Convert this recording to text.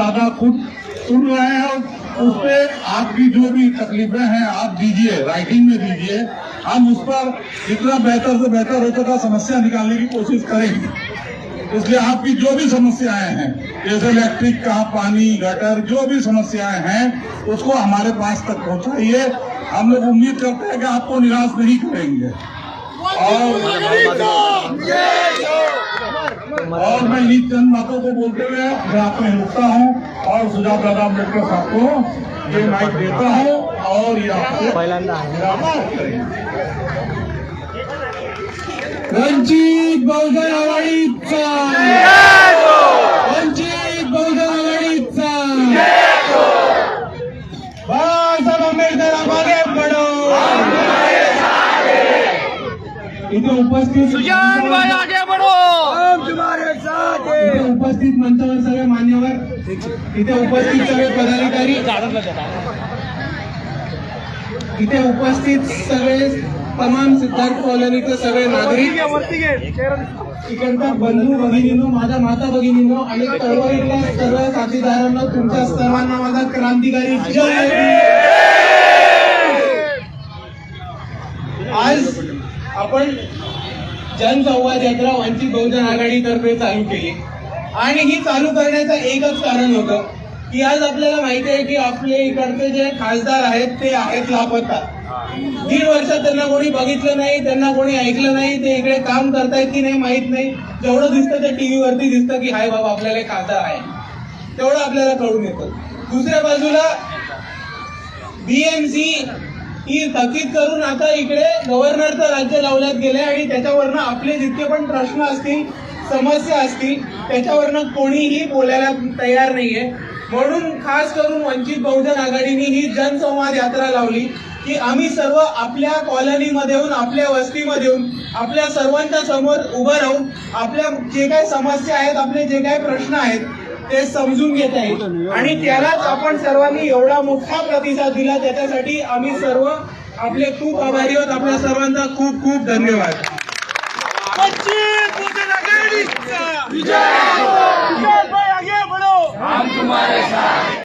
ज़्यादा खुद सुन रहे हैं और उस पे आपकी जो भी तकलीफें हैं, आप दीजिए राइटिंग में दीजिए। हम उस पर जितना बेहतर से बेहतर हो सका समस्या निकालने की कोशिश करेंगे। इसलिए आपकी जो भी समस्याएँ हैं, जैसे इलेक्ट्रिक का पानी गटर जो भी समस्याएँ हैं, उसको हमारे पास तक पहुंचाइए। हम लोग उम्मीद करते हैं कि आपको निराश नहीं करेंगे। और मैं इन्हीं चंद बातों को बोलते हुए मैं आपको रुकता हूँ और सुजात दादा अम्बेडकर साहब को ये माइक देता हूँ और ये आपको वंचित बहुजन आघाडीचा वंचित बहुजन आघाडीचा बाळासाहेब आंबेडकर इथे उपस्थित सुजान भाई आगे बढ़ो। हम तुम्हारे साथ इथे उपस्थित मंचावर सगळे मान्यवर इथे उपस्थित सगळे पदाधिकारी इथे उपस्थित सगळे तमाम सिद्धार्थ कॉलनीचे सगळे नागरिक इकडचा बंधू भगिनीनो माझ्या माता भगिनीनो आणि चळवळीतल्या सर्व साथीदारांना तुमच्या सर्वांना माझा क्रांतिकारी जय आज आपण जनसंवाद यात्रा वंचित बहुजन आघाडीतर्फे चालू केली. आणि ही चालू करण्याचं एकच कारण होतं की आज आपल्याला माहिती आहे की आपले इकडचे जे खासदार आहेत ते आहेत लापता. दीड वर्ष त्यांना कोणी बघितलं नाही त्यांना कोणी ऐकलं नाही ते इकडे काम करतायत की नाही माहीत नाही. जेवढं दिसतं ते टी वरती दिसतं की हाय बाबा आपल्याला एक खासदार आहे. तेवढं आपल्याला कळून येतं. दुसऱ्या बाजूला बीएमसी ही थकीत करून आता इकडे गव्हर्नरचं राज्य लावल्यात गेले आणि त्याच्यावरनं आपले जितके पण प्रश्न असतील समस्या असतील त्याच्यावरनं कोणीही बोलायला तयार नाहीये. म्हणून खास करून वंचित बहुजन आघाडीने ही जनसंवाद यात्रा लावली की आम्ही सर्व आपल्या कॉलनीमध्ये येऊन आपल्या वस्तीमध्ये येऊन आपल्या सर्वांच्या समोर उभं राहून आपल्या जे काही समस्या आहेत आपले जे काही प्रश्न आहेत ते समजून घेत आहे. आणि त्यालाच आपण सर्वांनी एवढा मोठा प्रतिसाद दिला. त्याच्यासाठी आम्ही सर्व आपले खूप आभारी आहोत. आपल्या सर्वांचा खूप खूप धन्यवाद.